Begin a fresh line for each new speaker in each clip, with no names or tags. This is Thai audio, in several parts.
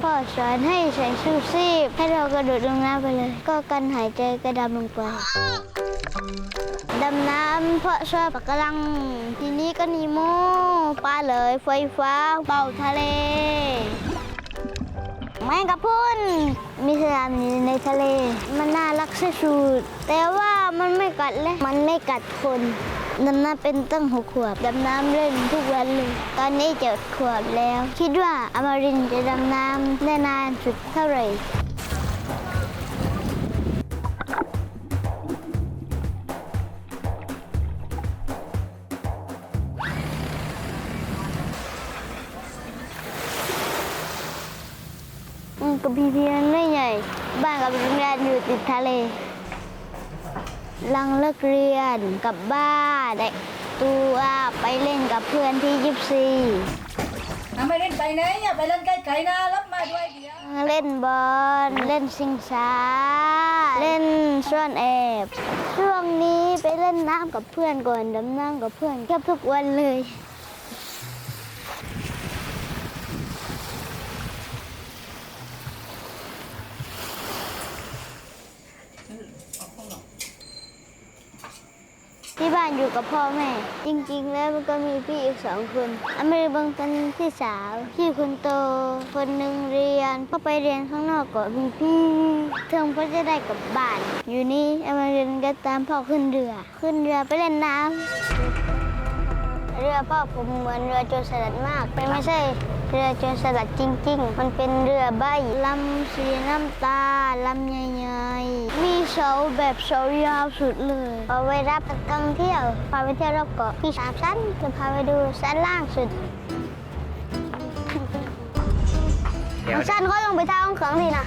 พ่อสอนให้ใส่ชูชีพให้เรากระโดดลงน้ำไปเลย ก็กันหายใจกระดำลงไปดำน้ำเพราะชอบปะกลัง ทีนี้ก็นีโมปลาเลยไฟฟ้าเป่าทะเลแมงกะพรุนมีสนามอยู่ในทะเล มันน่ารักสุดแต่ว่ามันไม่กัดเลย มันไม่กัดคน ดำน้ำเป็นตั้งหกขวบ ดำน้ำเล่นทุกวันเลย ตอนนี้เจ็ดขวบแล้ว คิดว่าอมรินจะดำน้ำได้นานสุดเท่าไหร่กับพี่เพียนไม่ใหญ่ บ้านกับโรงเรียนอยู่ติดทะเล หลังเลิกเรียนกลับบ้านได้ตัวไปเล่นกับเพื่อนที่ยิปซี
ทำไมเล่นไปไหนอย่าไปเล่นใกล้ๆนะรับมาด้วยเดี๋ยว
เล่นบอลเล่นชิงช้าเล่นซ่อนแอบช่วงนี้ไปเล่นน้ำกับเพื่อนก่อนดำน้ำกับเพื่อนแทบทุกวันเลย ที่บ้านอยู่ กับพ่อแม่ จริง ๆ แล้วมันก็มีพี่อีกสองคนอเมริบังเป็นพี่สาว พี่คนโต คนหนึ่งเรียนก็ไปเรียนข้างนอกก็มีพี่เทอมก็จะได้กลับบ้าน อยู่นี่อเมรินก็ตามพ่อขึ้นเรือ ขึ้นเรือไปเล่นน้ำเรือพ่อผมเหมือนเรือโจรสลัดมาก เป็นไม่ใช่ เรือโจรสลัดจริง ๆ มันเป็นเรือใบลำสีน้ำตาลลำใหญ่ๆ มีเสาแบบเสายาวสุดเลยเอาไว้รับนักท่องเที่ยว พาไปเที่ยวรอบเกาะมีสามชั้นจะพาไปดูชั้นล่างสุดชั้นก็ลงไปท่าห้องเครื่องสินะ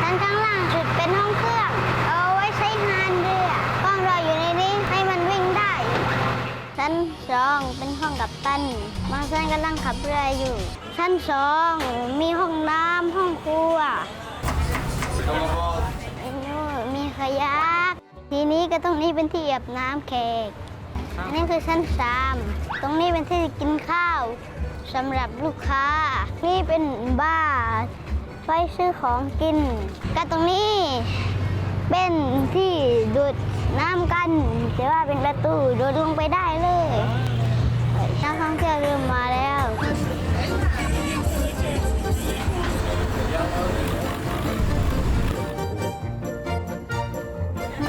ชั้นข้างล่างสุดเป็นห้องเครื่อง เอาไว้ใช้งานเรือต้องรออยู่ในนี้ให้มันวิ่งได้ชั้นสองเป็นห้องกับตันบางท่านกำลังขับเรืออยู่ ชั้นสองมีห้องน้ำห้องครัวนู่มีขยักทีนี้ก็ตรงนี้เป็นที่อาบน้ำแขกอันนี้คือชั้นสามตรงนี้เป็นที่กินข้าวสำหรับลูกค้า นี่เป็นบาร์ไว้ซื้อของกิน ก็ตรงนี้เป็นที่ดูด น้ำกันแต่ว่าเป็นประตูโดดลงไปได้เลยนักท่องเที่ยวเริ่มมาแล้ว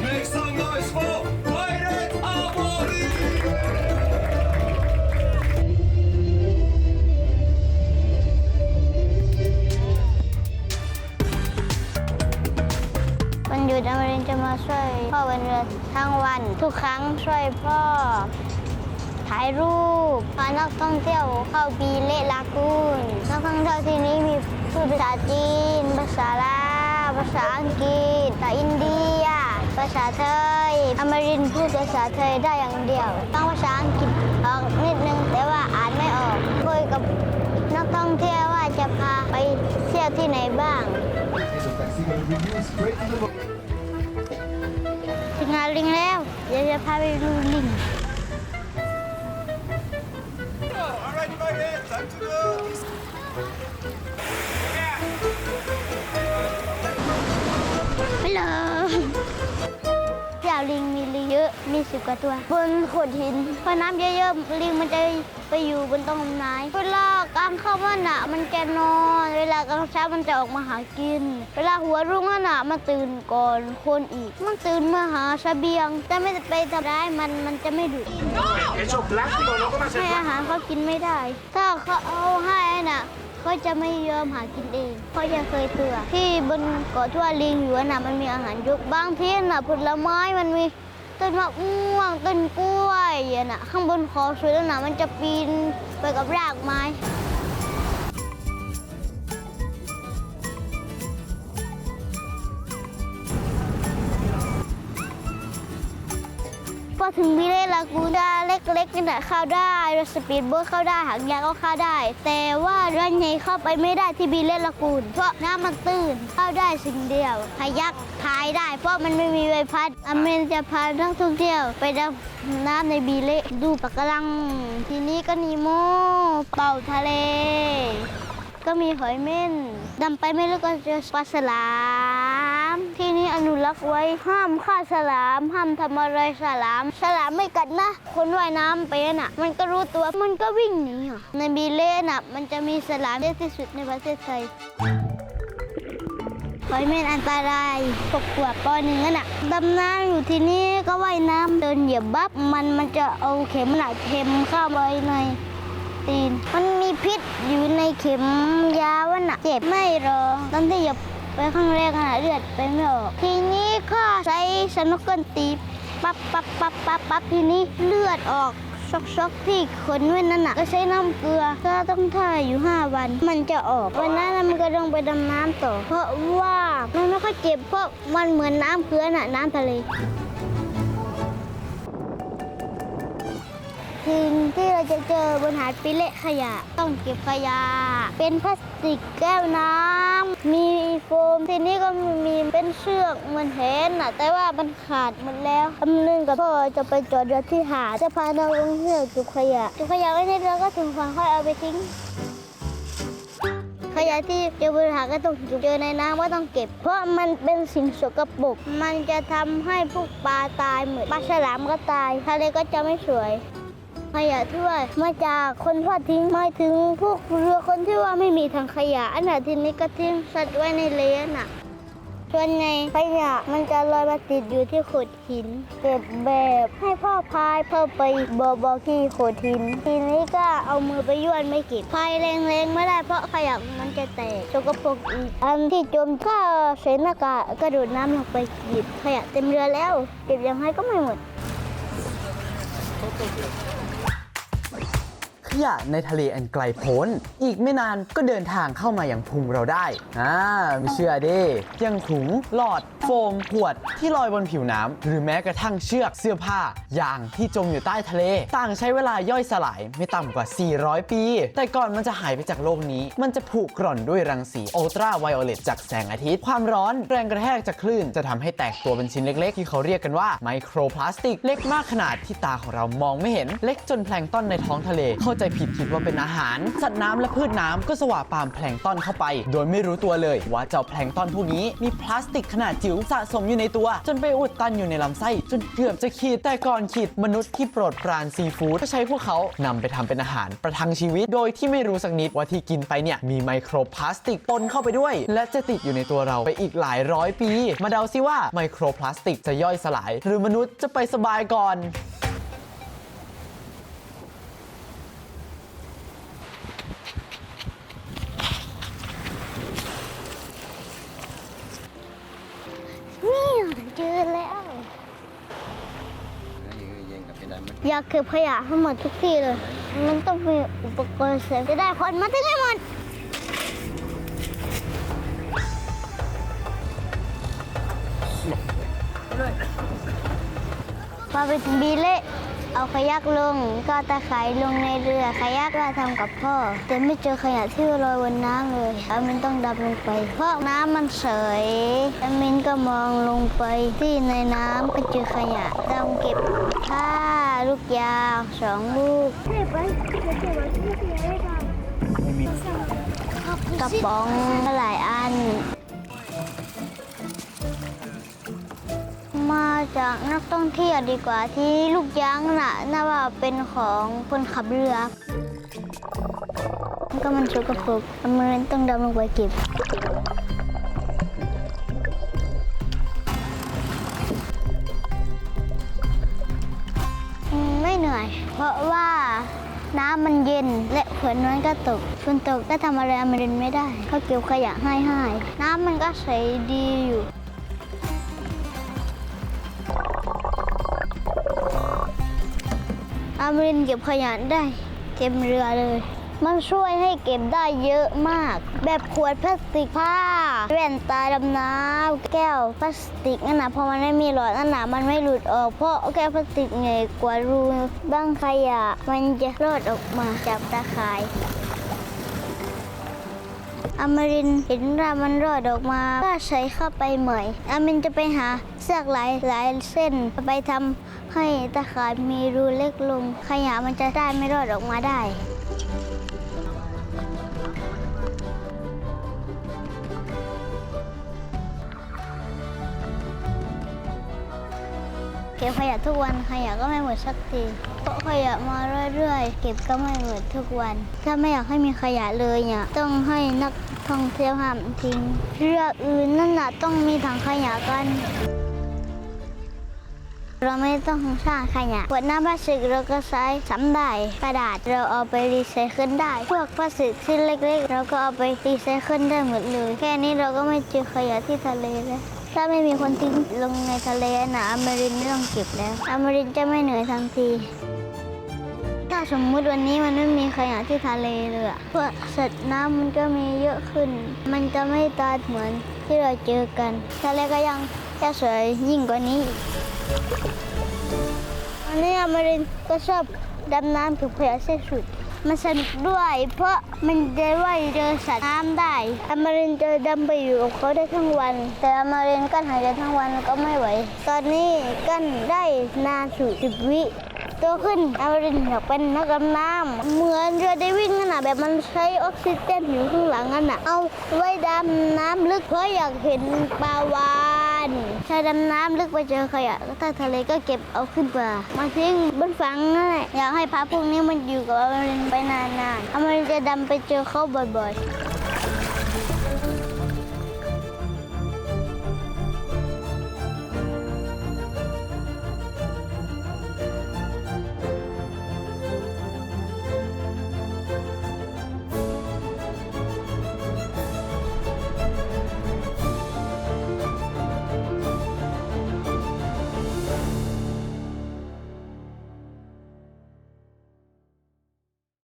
Make some noise for
ช่วยพ่อบนเรือทั้งวัน ทุกครั้งช่วยพ่อถ่ายรูปพานักท่องเที่ยวเข้าปีเลลากูนนักท่องเที่ยวที่นี้มีพูดภาษาจีน ภาษาลาวภาษาอังกฤษภาษาอินเดีย ภาษาไทยอมรินพูดภาษาไทยได้อย่างเดียวต้องภาษาอังกฤษออกนิดนึงแต่ว่าอ่านไม่ออกคุยกับนักท่องเที่ยวว่าจะพาไปเที่ยวที่ไหนบ้างถึงงาลิงแล้วเดี๋ยวจะพาไปดูลิง
Alright, Pirate, time to go!
ไปเลยที่อ่าวลิงมีลิงเยอะ มีสิบกว่าตัว บนโขดหินพอน้ำเยอะๆลิงมันจะไปอยู่บนต้นไม้เวลาางค่ำวันน่ะมันจะนอน เวลากลางเช้ามันจะออกมาหากิน เวลาหัวรุ่งน่ะมันตื่นก่อนคนอีก มันตื่นมาหาเสบียงแต่ไม่ไปทำร้ายมันมันจะไม่ดุ
Eso plástico, no comas
ให้อาหารเขากินไม่ได้ ถ้าเขาเอาให้น่ะเขาจะไม่ยอมหากินเองเขาจะเคยเตือนที่บนเกาะทั่วลิงอยู่น่ะมันมีอาหารเยอะบางทีน่ะผลไม้มันมีต้นมะม่วงต้นกล้วยอะน่ะข้างบนขอสวยแล้วน่ะมันจะปีนไปกับรากไม้ พอถึงวิเลลากูด้าเล็กๆนี่แหละเข้าได้รถสปีดโบ๊ทเข้าได้หางยาวก็เข้าได้ แต่ว่าเรือใหญ่เข้าไปไม่ได้ที่บีเลลากูนเพราะน้ำมันตื้นเข้าได้สิ่งเดียวพายักพายได้ เพราะมันไม่มีใบพัดอเมนจะพานักท่องเที่ยวไปดำน้ำในบีเลดูปะการัง ทีนี้ก็นีโมเป่าทะเล ก็มีหอยเม่นดำไปไม่รู้ก็เจอปลาฉลา มที่นี่อนุรักษ์ไว้ห้ามฆ่าฉลาม ห้ามทำอะไรฉลาม ฉลามไม่กัดนะ คนว่ายน้ำเป็นอะ มันก็รู้ตัวมันก็วิ่งหนีอะในบีเล่น่ะ มันจะมีฉลามเยอะที่สุดในประเทศไทยหอยเม่นอันตรายปกขวบปอหนึ่งนั่นน่ะดำน้ำอยู่ที่นี่ก็ว่ายน้ำเดินเหยียบบับมันมันจะเอาเข็มหนักเข็มเข้าไปในตีนมันมีพิษอยู่ในเข็มยาวน่ะ เจ็บไม่รอตอนที่เหยียบ ไปข้างแรกน่ะเลือดไปไม่ออก ทีนี้ก็ใช้สนุกเกินตีปั๊บปั๊บปั๊บปั๊บปั๊บทีนี้เลือดออกช็อกช็อกที่ขนไว้นั่นน่ะก็ใช้น้ำเกลือก็ต้องท่าอยู่ 5 วัน มันจะออกวันนั้นมันก็ต้องไปดำน้ำต่อ เพราะว่ามันไม่ค่อยเจ็บเพราะมันเหมือนน้ำเกลือน่ะน้ำทะเล สิ่งที่เราจะเจอบนหาดปิเละขยะ ต้องเก็บขยะ เป็นพลาสติกแก้วน้ำมีโฟมทีนี้ก็มีเป็นเชือกเหมือนแหนน่ะแต่ว่ามันขาดหมดแล้วคำนึงกับพ่อจะไปจอดเรือที่หาดจะพาน้องลงเรือเก็บขยะเก็บขยะไว้ในเรือก็ถึงฝั่งค่อยเอาไปทิ้งขยะที่เจอบนหาดก็ต้องเก็บเจอในน้ำก็ต้องเก็บ เพราะมันเป็นสิ่งสกปรกมันจะทำให้พวกปลาตายเหมือนปลาฉลามก็ตายทะเลก็จะไม่สวย ขยะที่ว่ามาจากคนทอดทิ้งไม่ถึงพวกเรือคนที่ว่าไม่มีถังขยะ อันน่ะทีนี้ก็ทิ้งสัตว์ไว้ในเลนน่ะส่วนในขยะมันจะลอยมาติดอยู่ที่โขดหิน เก็บแบบให้พ่อพายเพิ่มไปบอบอที่โขดหิน ทีนี้ก็เอามือไปย้วนไม่เก็บพายแรงๆไม่ได้เพราะขยะมันจะแตกสกปรกอีก อันที่จมก็ใช้หน้ากากกระโดดน้ำลงไปหยิบขยะเต็มเรือแล้ว เก็บยังไงก็ไม่หมด
ขยะในทะเลอันไกลโพ้น อีกไม่นานก็เดินทางเข้ามาอย่างพุงเราได้ อ่าไม่เชื่อดิยังถุงหลอด โฟมขวดที่ลอยบนผิวน้ำหรือแม้กระทั่งเชือกเสื้อผ้ายางที่จมอยู่ใต้ทะเล ต่างใช้เวลาย่อยสลายไม่ต่ำกว่า 400 ปี แต่ก่อนมันจะหายไปจากโลกนี้ มันจะผุกร่อนด้วยรังสีอัลตราไวโอเลตจากแสงอาทิตย์ ความร้อนแรงกระแทกจากคลื่น จะทำให้แตกตัวเป็นชิ้นเล็ก ๆ ที่เขาเรียกกันว่าไมโครพลาสติก เล็กมากขนาดที่ตาของเรามองไม่เห็น เล็กจนแพลงต้นในท้องทะเล เข้าใจผิดคิดว่าเป็นอาหาร สัตว์น้ำและพืชน้ำก็สว่าปามแพลงต้นเข้าไป โดยไม่รู้ตัวเลยว่าเจ้าแพลงต้นพวกนี้มีพลาสติกขนาดจิ๋วสะสมอยู่ในตัว จนไปอุดตันอยู่ในลำไส้ จนเกือบจะขีดแต่ก่อนขีดมนุษย์ที่โปรดปรานซีฟู้ดก็ใช้พวกเขานำไปทำเป็นอาหารประทังชีวิต โดยที่ไม่รู้สักนิดว่าที่กินไปเนี่ยมีไมโครพลาสติกปนเข้าไปด้วย และจะติดอยู่ในตัวเราไปอีกหลายร้อยปี มาเดาซิว่าไมโครพลาสติกจะย่อยสลาย หรือมนุษย์จะไปสบายก่อน
อยากเก็บขยะให้หมดทุกที่เลย มันต้องมีอุปกรณ์เสริมจะได้คนมาทิ้งให้หมดพอไปถึงบีเละเอาขยักลงก็ตะไคร้ลงในเรือขยักว่าทำกับพ่อ แต่ไม่เจอขยะที่ลอยบนน้ำเลยอามินต้องดำลงไป เพราะน้ำมันใสอามินก็มองลงไปที่ในน้ำก็เจอขยะดำเก็บผ้า ลูกยาสองลูกกระป๋องหลายอัน มาจากนักท่องเที่ยวดีกว่าที่ลูกยางน่ะน่าว่าเป็นของคนขับเรือมันก็มันสกปรกอเมรินต้องดำลงไปเก็บ ราะว่าน้ำมันเย็นและฝนมันก็ตกฝนตกก็ทำอะไรอมรินไม่ได้ เขาเก็บขยะให้ให้น้ำมันก็ใสดีอยู่อามรินเก็บขยะได้ เต็มเรือเลย มันช่วยให้เก็บได้เยอะมาก แบบขวดพลาสติกผ้าแว่นตาดำน้ำแก้วพลาสติกนั่นนะพอมันไม่มีหลอดนั่นนะมันไม่หลุดออก เพราะแก้วพลาสติกใหญ่กว่ารูบ้างขยะ มันจะรอดออกมาจากตาข่ายอมรินเห็นว่ามันรอดออกมาก็ใช้เข้าไปใหม่อมินจะไปหาเสือกหลายหลายเส้นไปทำให้ตะข่ายมีรูเล็กลง ขยะมันจะได้ไม่รอดออกมาได้ เก็บขยะทุกวันขยะก็ไม่หมดสักทีเพราะขยะมาเรื่อยๆ เก็บก็ไม่หมดทุกวัน ถ้าไม่อยากให้มีขยะเลยเนี่ยต้องให้นักท่องเที่ยวห้ามทิ้งเรืออื่นนั่นน่ะต้องมีถังขยะกันเราไม่ต้องสร้างขยะขวดน้ำพลาสติกเราก็ใช้ซ้ำได้กระดาษเราเอาไปรีไซเคิลได้ พวกพลาสติกชิ้นเล็ก ๆ เราก็เอาไปรีไซเคิลได้หมดเลย แค่นี้เราก็ไม่เจอขยะที่ทะเลแล้ว ถ้าไม่มีคนทิ้งลงในทะเลนะอมรินไม่ต้องเก็บแล้วอมรินจะไม่เหนื่อยทันทีถ้าสมมุติวันนี้มันไม่มีขยะที่ทะเลเลยอะพวกสัตว์น้ำมันก็มีเยอะขึ้น มันจะไม่ตายเหมือนที่เราเจอกัน ทะเลก็ยังจะสวยยิ่งกว่านี้อีกอันนี้อมรินก็ชอบดำน้ำกับขยะเส้นสุด มันสนุกด้วย เพราะมันจะว่ายเจอสัตว์น้ำได้อมรินทร์จะดำไปอยู่กับเขาได้ทั้งวัน แต่อมรินกั้นหายใจทั้งวันก็ไม่ไหว ตอนนี้กั้นได้นานสุดสิบวิโตขึ้นอมรินอยากเป็นนักดำน้ำเหมือนเรือได้วิ่งขนาดแบบมันใช้ออกซิเจนอยู่ข้างหลังนั่นนะเอาไว้ดำน้ำลึกเพราะอยากเห็นปลาวา ชายดำน้ำลึกไปเจอขยะใต้ทะเลก็เก็บเอาขึ้นมามาทิ้งบนฝั่งนั่นแหละอยากให้พระพวกนี้มันอยู่กับอมรินไปนานๆอมรินทร์จะดำไปเจอเขาบ่อยๆ